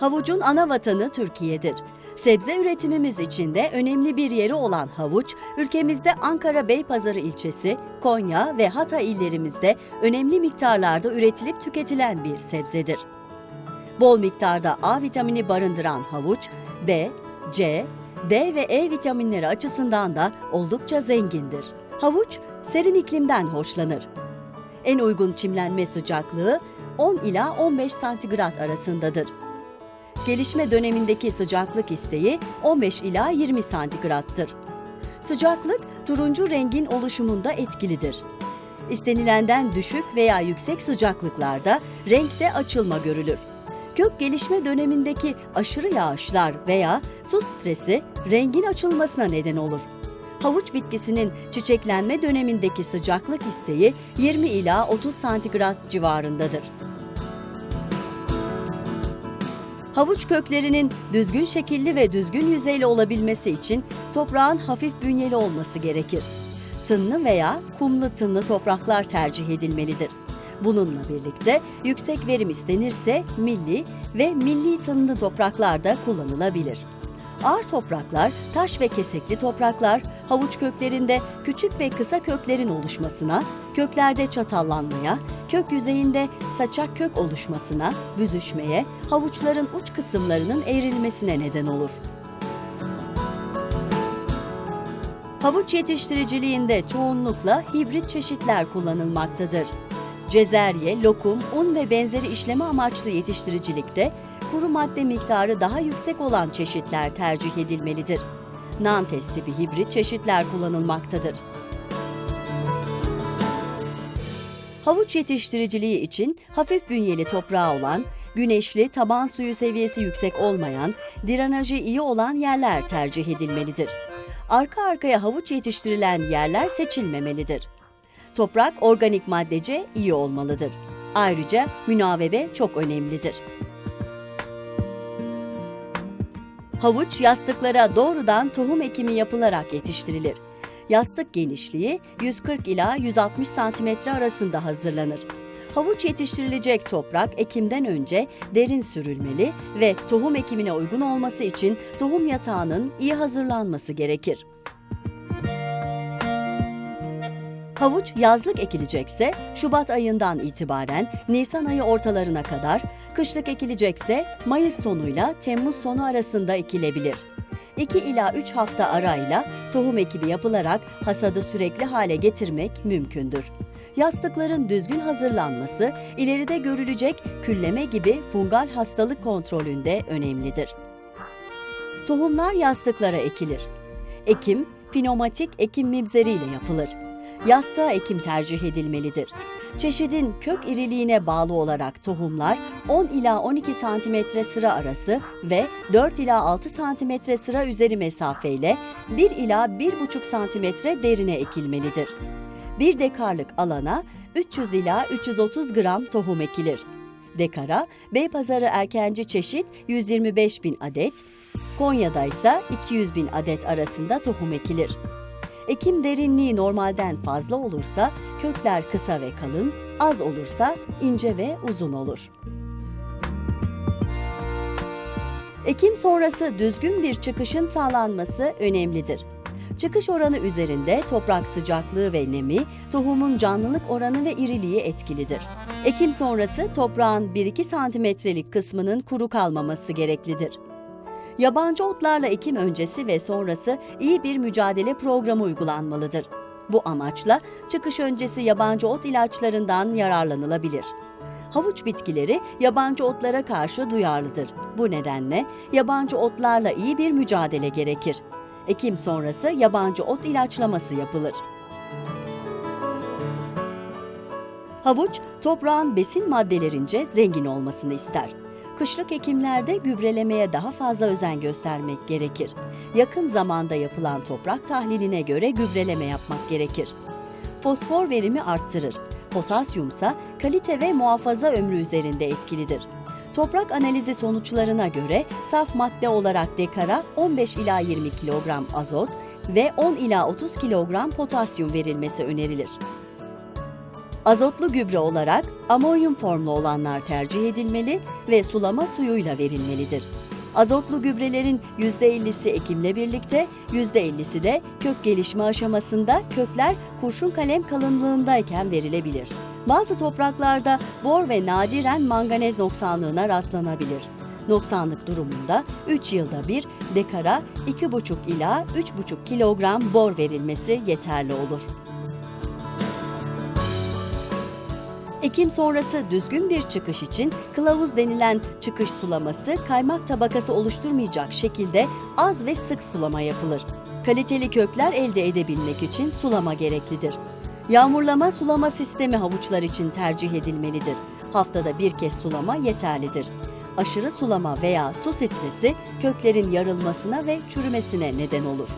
Havucun ana vatanı Türkiye'dir. Sebze üretimimiz için de önemli bir yeri olan havuç, ülkemizde Ankara Beypazarı ilçesi, Konya ve Hatay illerimizde önemli miktarlarda üretilip tüketilen bir sebzedir. Bol miktarda A vitamini barındıran havuç, B, C, D ve E vitaminleri açısından da oldukça zengindir. Havuç, serin iklimden hoşlanır. En uygun çimlenme sıcaklığı 10 ila 15 santigrat arasındadır. Gelişme dönemindeki sıcaklık isteği 15 ila 20 santigrattır. Sıcaklık turuncu rengin oluşumunda etkilidir. İstenilenden düşük veya yüksek sıcaklıklarda renkte açılma görülür. Kök gelişme dönemindeki aşırı yağışlar veya su stresi rengin açılmasına neden olur. Havuç bitkisinin çiçeklenme dönemindeki sıcaklık isteği 20 ila 30 santigrat civarındadır. Havuç köklerinin düzgün şekilli ve düzgün yüzeyli olabilmesi için toprağın hafif bünyeli olması gerekir. Tınlı veya kumlu tınlı topraklar tercih edilmelidir. Bununla birlikte yüksek verim istenirse milli ve milli tınlı topraklar da kullanılabilir. Ağır topraklar, taş ve kesekli topraklar, havuç köklerinde küçük ve kısa köklerin oluşmasına, köklerde çatallanmaya, kök yüzeyinde saçak kök oluşmasına, büzüşmeye, havuçların uç kısımlarının eğrilmesine neden olur. Havuç yetiştiriciliğinde çoğunlukla hibrit çeşitler kullanılmaktadır. Cezerye, lokum, un ve benzeri işleme amaçlı yetiştiricilikte kuru madde miktarı daha yüksek olan çeşitler tercih edilmelidir. Nantes tipi hibrit çeşitler kullanılmaktadır. Havuç yetiştiriciliği için hafif bünyeli toprağı olan, güneşli, taban suyu seviyesi yüksek olmayan, drenajı iyi olan yerler tercih edilmelidir. Arka arkaya havuç yetiştirilen yerler seçilmemelidir. Toprak organik maddece iyi olmalıdır. Ayrıca münavebe çok önemlidir. Havuç yastıklara doğrudan tohum ekimi yapılarak yetiştirilir. Yastık genişliği 140 ila 160 santimetre arasında hazırlanır. Havuç yetiştirilecek toprak ekimden önce derin sürülmeli ve tohum ekimine uygun olması için tohum yatağının iyi hazırlanması gerekir. Havuç yazlık ekilecekse Şubat ayından itibaren Nisan ayı ortalarına kadar, kışlık ekilecekse Mayıs sonuyla Temmuz sonu arasında ekilebilir. 2 ila 3 hafta arayla tohum ekibi yapılarak hasadı sürekli hale getirmek mümkündür. Yastıkların düzgün hazırlanması ileride görülecek külleme gibi fungal hastalık kontrolünde önemlidir. Tohumlar yastıklara ekilir. Ekim, pneumatik ekim mibzeriyle yapılır. Yastığa ekim tercih edilmelidir. Çeşidin kök iriliğine bağlı olarak tohumlar 10 ila 12 santimetre sıra arası ve 4 ila 6 santimetre sıra üzeri mesafeyle 1 ila 1,5 santimetre derine ekilmelidir. 1 dekarlık alana 300 ila 330 gram tohum ekilir. Dekara Beypazarı erkenci çeşit 125 bin adet, Konya'da ise 200 bin adet arasında tohum ekilir. Ekim derinliği normalden fazla olursa kökler kısa ve kalın, az olursa ince ve uzun olur. Ekim sonrası düzgün bir çıkışın sağlanması önemlidir. Çıkış oranı üzerinde toprak sıcaklığı ve nemi, tohumun canlılık oranı ve iriliği etkilidir. Ekim sonrası toprağın 1-2 santimetrelik kısmının kuru kalmaması gereklidir. Yabancı otlarla ekim öncesi ve sonrası iyi bir mücadele programı uygulanmalıdır. Bu amaçla çıkış öncesi yabancı ot ilaçlarından yararlanılabilir. Havuç bitkileri yabancı otlara karşı duyarlıdır. Bu nedenle yabancı otlarla iyi bir mücadele gerekir. Ekim sonrası yabancı ot ilaçlaması yapılır. Havuç, toprağın besin maddelerince zengin olmasını ister. Kışlık ekimlerde gübrelemeye daha fazla özen göstermek gerekir. Yakın zamanda yapılan toprak tahliline göre gübreleme yapmak gerekir. Fosfor verimi arttırır. Potasyumsa kalite ve muhafaza ömrü üzerinde etkilidir. Toprak analizi sonuçlarına göre saf madde olarak dekara 15 ila 20 kilogram azot ve 10 ila 30 kilogram potasyum verilmesi önerilir. Azotlu gübre olarak amonyum formlu olanlar tercih edilmeli ve sulama suyuyla verilmelidir. Azotlu gübrelerin %50'si ekimle birlikte, %50'si de kök gelişme aşamasında kökler kurşun kalem kalınlığındayken verilebilir. Bazı topraklarda bor ve nadiren manganez noksanlığına rastlanabilir. Noksanlık durumunda 3 yılda bir dekara 2,5 ila 3,5 kilogram bor verilmesi yeterli olur. Ekim sonrası düzgün bir çıkış için kılavuz denilen çıkış sulaması kaymak tabakası oluşturmayacak şekilde az ve sık sulama yapılır. Kaliteli kökler elde edebilmek için sulama gereklidir. Yağmurlama sulama sistemi havuçlar için tercih edilmelidir. Haftada bir kez sulama yeterlidir. Aşırı sulama veya su stresi köklerin yarılmasına ve çürümesine neden olur.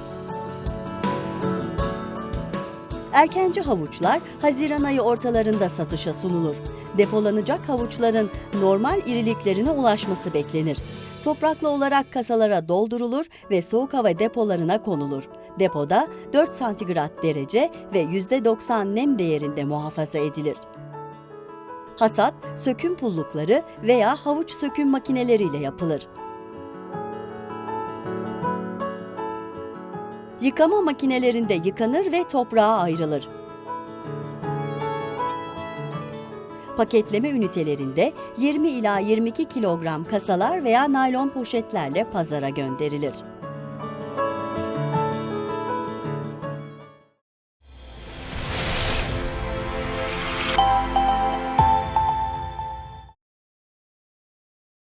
Erkenci havuçlar Haziran ayı ortalarında satışa sunulur. Depolanacak havuçların normal iriliklerine ulaşması beklenir. Topraklı olarak kasalara doldurulur ve soğuk hava depolarına konulur. Depoda 4 santigrat derece ve %90 nem değerinde muhafaza edilir. Hasat, söküm pullukları veya havuç söküm makineleriyle yapılır. Yıkama makinelerinde yıkanır ve toprağa ayrılır. Paketleme ünitelerinde 20 ila 22 kilogram kasalar veya naylon poşetlerle pazara gönderilir.